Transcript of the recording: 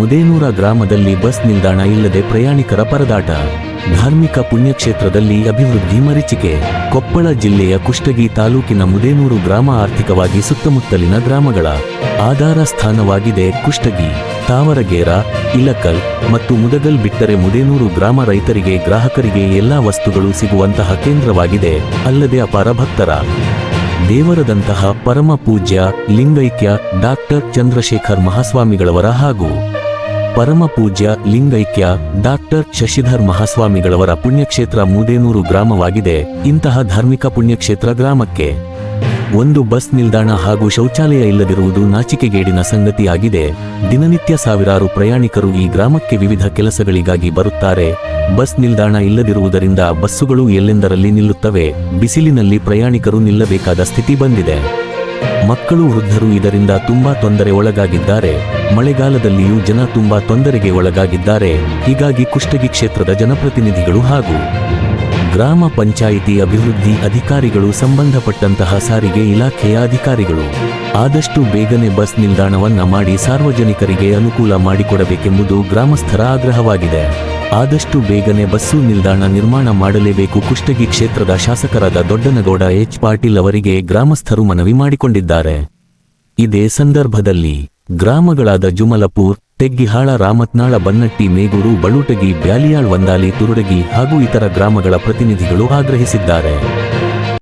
ಮುದೇನೂರ ಗ್ರಾಮದಲ್ಲಿ ಬಸ್ ನಿಲ್ದಾಣ ಇಲ್ಲದೆ ಪ್ರಯಾಣಿಕರ ಪರದಾಟ. ಧಾರ್ಮಿಕ ಪುಣ್ಯಕ್ಷೇತ್ರದಲ್ಲಿ ಅಭಿವೃದ್ಧಿ ಮರೀಚಿಕೆ. ಕೊಪ್ಪಳ ಜಿಲ್ಲೆಯ ಕುಷ್ಟಗಿ ತಾಲೂಕಿನ ಮುದೇನೂರು ಗ್ರಾಮ ಆರ್ಥಿಕವಾಗಿ ಸುತ್ತಮುತ್ತಲಿನ ಗ್ರಾಮಗಳ ಆಧಾರ ಸ್ಥಾನವಾಗಿದೆ ಕುಷ್ಟಗಿ. ತಾವರಗೇರ, ಇಲಕಲ್ ಮತ್ತು ಮುದಗಲ್ ಬಿಟ್ಟರೆ ಮುದೇನೂರು ಗ್ರಾಮ ರೈತರಿಗೆ ಗ್ರಾಹಕರಿಗೆ ಎಲ್ಲಾ ವಸ್ತುಗಳು ಸಿಗುವಂತಹ ಕೇಂದ್ರವಾಗಿದೆ. ಅಲ್ಲದೆ ಅಪಾರ ಭಕ್ತರ. ದೇವರದಂತಹ ಪರಮ ಪೂಜ್ಯ, ಲಿಂಗೈಕ್ಯ ಡಾಕ್ಟರ್ ಚಂದ್ರಶೇಖರ್ ಮಹಾಸ್ವಾಮಿಗಳವರ ಹಾಗೂ ಪರಮ ಪೂಜ್ಯ ಲಿಂಗೈಕ್ಯ ಡಾಕ್ಟರ್ ಶಶಿಧರ್ ಮಹಾಸ್ವಾಮಿಗಳವರ ಪುಣ್ಯಕ್ಷೇತ್ರ ಮೂದೇನೂರು ಗ್ರಾಮವಾಗಿದೆ. ಇಂತಹ ಧಾರ್ಮಿಕ ಪುಣ್ಯಕ್ಷೇತ್ರ ಗ್ರಾಮಕ್ಕೆ ಒಂದು ಬಸ್ ನಿಲ್ದಾಣ ಹಾಗೂ ಶೌಚಾಲಯ ಇಲ್ಲದಿರುವುದು ನಾಚಿಕೆಗೇಡಿನ ಸಂಗತಿಯಾಗಿದೆ. ದಿನನಿತ್ಯ ಸಾವಿರಾರು ಪ್ರಯಾಣಿಕರು ಈ ಗ್ರಾಮಕ್ಕೆ ವಿವಿಧ ಕೆಲಸಗಳಿಗಾಗಿ ಬರುತ್ತಾರೆ. ಬಸ್ ನಿಲ್ದಾಣ ಇಲ್ಲದಿರುವುದರಿಂದ ಬಸ್ಸುಗಳು ಎಲ್ಲೆಂದರಲ್ಲಿ ನಿಲ್ಲುತ್ತವೆ. ಬಿಸಿಲಿನಲ್ಲಿ ಪ್ರಯಾಣಿಕರು ನಿಲ್ಲಬೇಕಾದ ಸ್ಥಿತಿ ಬಂದಿದೆ. ಮಕ್ಕಳು ವೃದ್ಧರು ಇದರಿಂದ ತುಂಬಾ ತೊಂದರೆ ಒಳಗಾಗಿದ್ದಾರೆ. ಮಳೆಗಾಲದಲ್ಲಿಯೂ ಜನ ತುಂಬಾ ತೊಂದರೆಗೆ ಒಳಗಾಗಿದ್ದಾರೆ. ಹೀಗಾಗಿ ಕುಷ್ಟಗಿ ಕ್ಷೇತ್ರದ ಜನಪ್ರತಿನಿಧಿಗಳು ಹಾಗೂ ಗ್ರಾಮ ಪಂಚಾಯಿತಿ ಅಭಿವೃದ್ಧಿ ಅಧಿಕಾರಿಗಳು ಸಂಬಂಧಪಟ್ಟಂತಹ ಸಾರಿಗೆ ಇಲಾಖೆಯ ಅಧಿಕಾರಿಗಳು. ಆದಷ್ಟು ಬೇಗನೆ ಬಸ್ ನಿಲ್ದಾಣವನ್ನ ಮಾಡಿ ಸಾರ್ವಜನಿಕರಿಗೆ ಅನುಕೂಲ ಮಾಡಿಕೊಡಬೇಕೆಂಬುದು ಗ್ರಾಮಸ್ಥರ ಆಗ್ರಹವಾಗಿದೆ. ಆದಷ್ಟು ಬೇಗನೆ ಬಸ್ಸು ನಿಲ್ದಾಣ ನಿರ್ಮಾಣ ಮಾಡಲೇಬೇಕು ಕುಷ್ಟಗಿ ಕ್ಷೇತ್ರದ ಶಾಸಕರಾದ ದೊಡ್ಡನಗೌಡ ಎಚ್ ಪಾಟೀಲ್ ಅವರಿಗೆ ಗ್ರಾಮಸ್ಥರು ಮನವಿ ಮಾಡಿಕೊಂಡಿದ್ದಾರೆ. ಇದೇ ಸಂದರ್ಭದಲ್ಲಿ ಗ್ರಾಮಗಳಾದ ಜುಮಲಪುರ್ ತೆಗ್ಗಿಹಾಳ ರಾಮತ್ನಾಳ ಬನ್ನಟ್ಟಿ ಮೇಗೂರು ಬಳುಟಗಿ ಬ್ಯಾಲಿಯಾಳ್ ವಂದಾಲಿ ತುರುಡಗಿ ಹಾಗೂ ಇತರ ಗ್ರಾಮಗಳ ಪ್ರತಿನಿಧಿಗಳು ಆಗ್ರಹಿಸಿದ್ದಾರೆ.